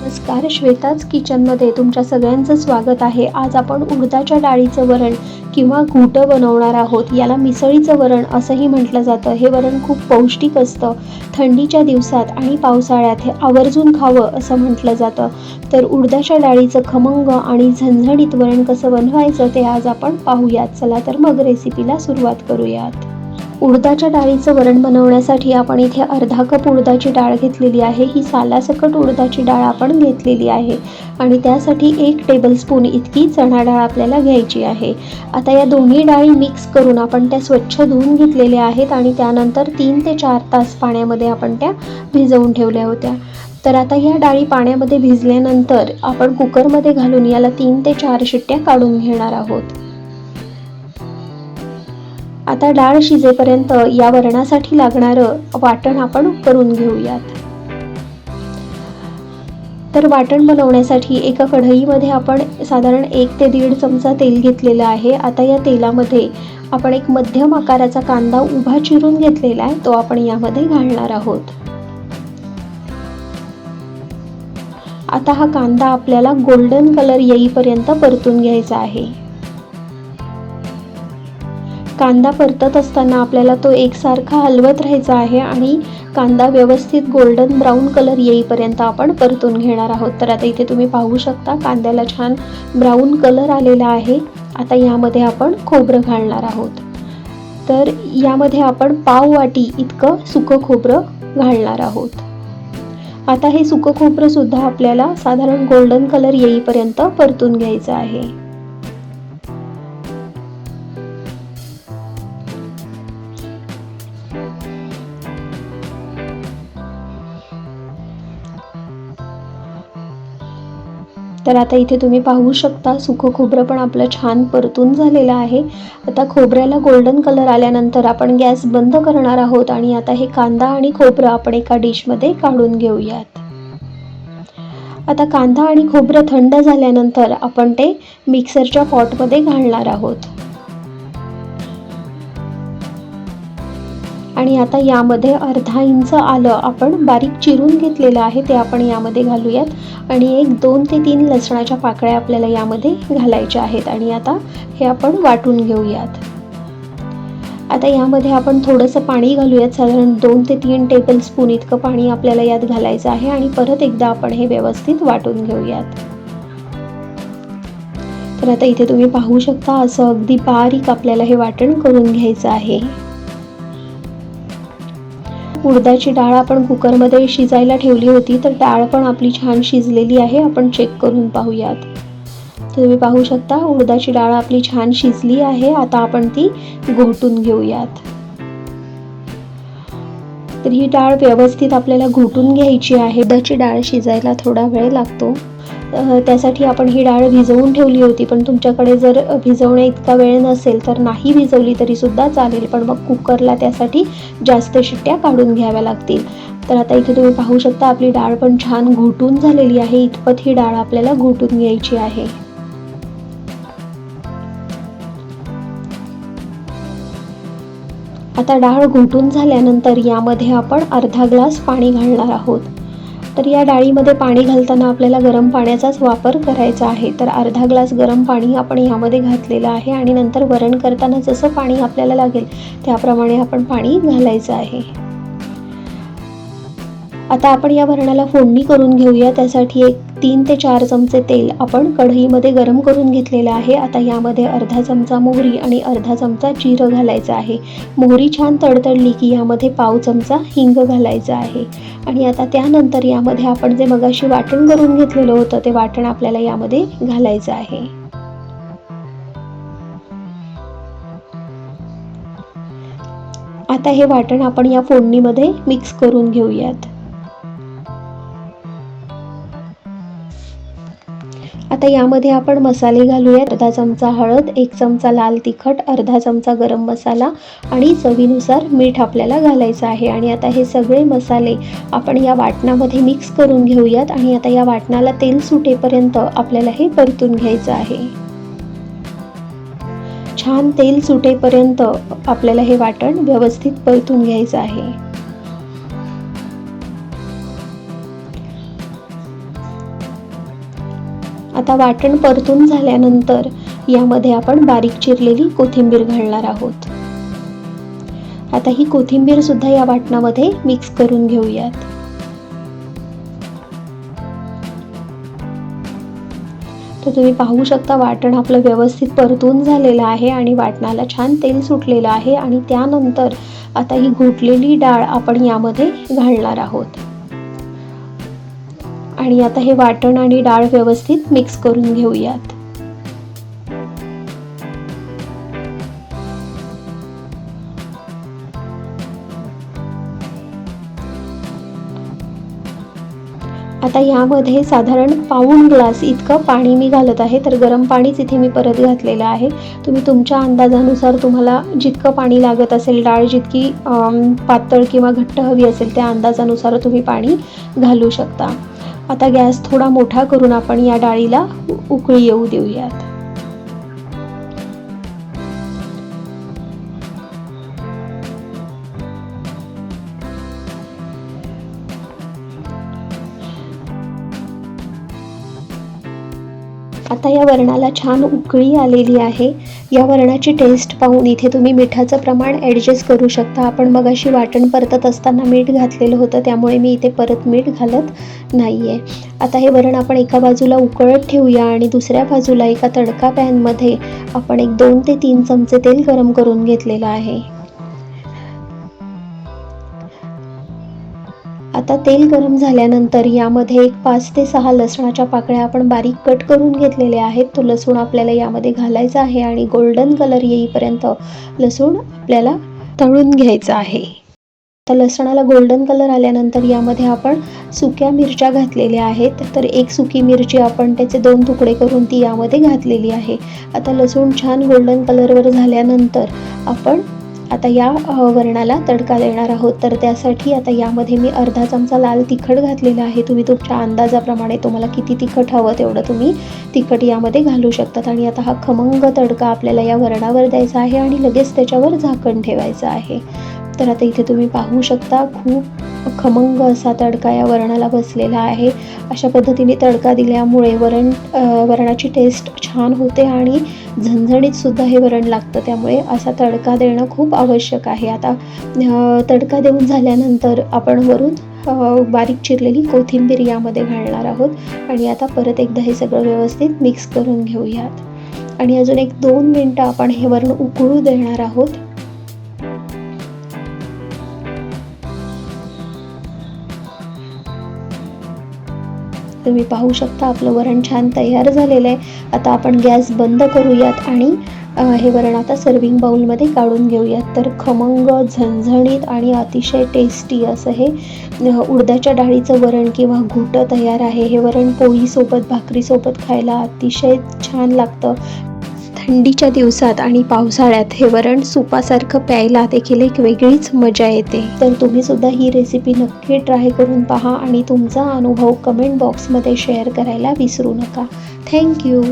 नमस्कार श्वेताच किचनमध्ये तुमच्या सगळ्यांचं स्वागत आहे. आज आपण उडदाच्या डाळीचं वरण किंवा घुटं बनवणार आहोत. याला मिसळीचं वरण असंही म्हटलं जातं. हे वरण खूप पौष्टिक असतं. थंडीच्या दिवसात आणि पावसाळ्यात हे आवर्जून खावं असं म्हटलं जातं. तर उडदाच्या डाळीचं खमंग आणि झणझणीत वरण कसं बनवायचं ते आज आपण पाहूयात. चला तर मग रेसिपीला सुरुवात करूयात. उडदाच्या डाळीचं वरण बनवण्यासाठी आपण इथे अर्धा कप उडदाची डाळ घेतलेली आहे. ही सालासकट उडदाची डाळ आपण घेतलेली आहे. आणि त्यासाठी एक टेबलस्पून इतकी चणा डाळ आपल्याला घ्यायची आहे. आता या दोन्ही डाळी मिक्स करून आपण त्या स्वच्छ धुवून घेतलेल्या आहेत आणि त्यानंतर तीन ते चार तास पाण्यामध्ये आपण त्या भिजवून ठेवल्या होत्या. तर आता या डाळी पाण्यामध्ये भिजल्यानंतर आपण कुकरमध्ये घालून याला तीन ते चार शिट्ट्या काढून घेणार आहोत. आता डाळ शिजेपर्यंत या वरणासाठी लागणारं वाटण आपण करून घेऊयात. तर वाटण बनवण्यासाठी एका कढईमध्ये आपण साधारण एक ते दीड चमचा तेल घेतलेलं आहे. आता या तेलामध्ये आपण एक मध्यम आकाराचा कांदा उभा चिरून घेतलेला आहे. तो आपण यामध्ये घालणार आहोत. आता हा कांदा आपल्याला गोल्डन कलर येईपर्यंत परतून घ्यायचा आहे. कांदा परतत असताना आपल्याला तो एकसारखा हलवत राहायचा आहे आणि कांदा व्यवस्थित गोल्डन ब्राऊन कलर येईपर्यंत आपण परतून घेणार आहोत. तर आता इथे तुम्ही पाहू शकता कांद्याला छान ब्राऊन कलर आलेला आहे. आता यामध्ये आपण खोबरं घालणार आहोत. तर यामध्ये आपण पाव वाटी इतकं सुकं खोबरं घालणार आहोत. आता हे सुकं खोबरंसुद्धा आपल्याला साधारण गोल्डन कलर येईपर्यंत परतून घ्यायचं आहे. तर आता इथे तुम्ही पाहू शकता सुखं खोबरं पण आपलं छान परतून झालेलं आहे. आता खोबऱ्याला गोल्डन कलर आल्यानंतर आपण गॅस बंद करणार आहोत आणि आता हे कांदा आणि खोबरं आपण एका डिशमध्ये काढून घेऊयात. आता कांदा आणि खोबरं थंड झाल्यानंतर आपण ते मिक्सरच्या पॉटमध्ये घालणार आहोत. आणि आता यामध्ये अर्धा इंच आलं आपण बारीक चिरून घेतलेलं आहे ते आपण यामध्ये घालूयात. आणि एक दोन ते तीन लसणाच्या पाकळ्या आपल्याला यामध्ये घालायच्या आहेत. आणि आता हे आपण वाटून घेऊयात. आता यामध्ये आपण थोडंसं पाणी घालूयात. साधारण दोन ते तीन टेबल स्पून इतकं पाणी आपल्याला यात घालायचं आहे. आणि परत एकदा आपण हे व्यवस्थित वाटून घेऊयात. तर आता इथे तुम्ही पाहू शकता असं अगदी बारीक आपल्याला हे वाटण करून घ्यायचं आहे. उडदाची डाळ आपण कुकरमध्ये शिजायला ठेवली होती तर डाळ पण आपली छान शिजलेली आहे. आपण चेक करून पाहूयात. तर तुम्ही पाहू शकता उडदाची डाळ आपली छान शिजली आहे. आता आपण ती घोटून घेऊयात. तर ही डाळ व्यवस्थित आपल्याला घोटून घ्यायची आहे. उडदाची डाळ शिजायला थोडा वेळ लागतो. त्यासाठी आपण ही डाळ भिजवून ठेवली होती पण तुमच्याकडे जर भिजवण्या इतका वेळ नसेल तर नाही भिजवली तरीसुद्धा चालेल पण मग कुकरला त्यासाठी जास्त शिट्ट्या काढून घ्याव्या लागतील. तर आता इथे तुम्ही पाहू शकता आपली डाळ पण छान घोटून झालेली आहे. इतपत ही डाळ आपल्याला घोटून घ्यायची आहे. आता डाळ घोटून झाल्यानंतर यामध्ये आपण अर्धा ग्लास पाणी घालणार आहोत. तर या डाळीमध्ये पाणी घालताना आपल्याला गरम पाण्याचाच वापर करायचा आहे. तर अर्धा ग्लास गरम पाणी आपण यामध्ये घातलेलं आहे आणि नंतर वरण करताना जसं पाणी आपल्याला लागेल त्याप्रमाणे आपण पाणी घालायचं आहे. आता आपण या वरणाला फोडणी करून घेऊया. त्यासाठी एक तीन ते चार चमचे तेल आपण कढईमध्ये गरम करून घेतलेलं आहे. आता यामध्ये अर्धा चमचा मोहरी आणि अर्धा चमचा जिरं घालायचं आहे. मोहरी छान तडतडली की यामध्ये पाव चमचा हिंग घालायचा आहे. आणि आता त्यानंतर यामध्ये आपण जे मगाशी वाटण करून घेतलेलं होतं ते वाटण आपल्याला यामध्ये घालायचं आहे. आता हे वाटण आपण या फोडणीमध्ये मिक्स करून घेऊयात. आता यामध्ये आपण मसाले घालूया अर्धा चमचा हळद एक चमचा लाल तिखट अर्धा चमचा गरम मसाला आणि चवीनुसार मीठ आपल्याला घालायचं आहे. आणि आता हे सगळे मसाले आपण या वाटणामध्ये मिक्स करून घेऊयात आणि आता या वाटणाला तेल सुटेपर्यंत आपल्याला हे परतून घ्यायचं आहे. छान तेल सुटेपर्यंत आपल्याला हे वाटण व्यवस्थित परतून घ्यायचं आहे. आता वाटण परतून झाल्यानंतर यामध्ये आपण बारीक चिरलेली कोथिंबीर घालणार आहोत. आता ही कोथिंबीर सुद्धा या वाटणामध्ये मिक्स करून घेऊयात. तर तुम्ही पाहू शकता वाटण आपलं व्यवस्थित परतून झालेलं आहे आणि वाटणाला छान तेल सुटलेलं आहे आणि त्यानंतर आता ही घोटलेली डाळ आपण यामध्ये घालणार आहोत. आणि आता हे वाटण आणि डाळ व्यवस्थित मिक्स करून घेऊयात. आता यामध्ये साधारण पाऊण ग्लास इतकं पाणी मी घालत आहे तर गरम पाणीच इथे मी परत घातलेलं आहे. तुम्ही तुमच्या अंदाजानुसार तुम्हाला जितकं पाणी लागत असेल डाळ जितकी पातळ किंवा घट्ट हवी असेल त्या अंदाजानुसार तुम्ही पाणी घालू शकता. आता गॅस थोडा मोठा करून आपण या डाळीला उकळी येऊ देऊयात. आता या वरणाला छान उकळी आलेली आहे. या वरणाची टेस्ट पाहून इथे तुम्ही मिठाचं प्रमाण ॲडजस्ट करू शकता. आपण मगाशी वाटण परतत असताना मीठ घातलेलं होतं त्यामुळे मी इथे परत मीठ घालत नाही आहे आता हे वरण आपण एका बाजूला उकळत ठेवूया आणि दुसऱ्या बाजूला एका तडका पॅनमध्ये आपण एक दोन ते तीन चमचे तेल गरम करून घेतलेलं आहे. आता तेल गरम झाल्यानंतर यामध्ये एक पाच ते सहा लसणाच्या पाकळ्या आपण बारीक कट करून घेतलेल्या आहेत. तो लसूण आपल्याला यामध्ये घालायचा आहे आणि गोल्डन कलर येईपर्यंत लसूण आपल्याला तळून घ्यायचा आहे. तर लसणाला गोल्डन कलर आल्यानंतर यामध्ये आपण सुक्या मिरच्या घातलेल्या आहेत. तर एक सुकी मिरची आपण त्याचे दोन तुकडे करून ती यामध्ये घातलेली आहे. आता लसूण छान गोल्डन कलरवर झाल्यानंतर आपण आता या वरणाला तडका देणार आहोत. तर त्यासाठी आता यामध्ये मी अर्धा चमचा लाल तिखट घातलेला आहे. तुम्ही तुमच्या अंदाजाप्रमाणे तुम्हाला किती तिखट हवं तेवढं तुम्ही तिखट यामध्ये घालू शकतात. आणि आता हा खमंग तडका आपल्याला या वरणावर द्यायचा आहे आणि लगेच त्याच्यावर झाकण ठेवायचं आहे. तर आता इथे तुम्ही पाहू शकता खूप खमंग असा तडका या वरणाला बसलेला आहे. अशा पद्धतीने तडका दिल्यामुळे वरण वरणाची टेस्ट छान होते आणि झणझणीत सुद्धा हे वरण लागतं त्यामुळे असा तडका देणं खूप आवश्यक आहे. आता तडका देऊन झाल्यानंतर आपण वरून बारीक चिरलेली कोथिंबीर यामध्ये घालणार आहोत आणि आता परत एकदा हे सगळं व्यवस्थित मिक्स करून घेऊयात. आणि अजून एक दोन मिनटं आपण हे वरण उकळू देणार आहोत. तुम्ही पाहू शकता आपलं वरण छान तयार झालेलं आहे. आता आपण गॅस बंद करूयात आणि हे वरण आता सर्विंग बाउलमध्ये काढून घेऊयात. तर खमंग झणझणीत आणि अतिशय टेस्टी असं हे उडदाच्या डाळीचं वरण किंवा घुटं तयार आहे. हे वरण पोळीसोबत भाकरीसोबत खायला अतिशय छान लागतं. थंडीच्या दिवसात आणि पावसाळ्यात हे वरण सुपासारखं प्यायला देखील एक वेगळीच मजा येते. तर तुम्ही सुद्धा ही रेसिपी नक्की ट्राय करून पहा आणि तुमचा अनुभव कमेंट बॉक्समध्ये शेअर करायला विसरू नका. थँक्यू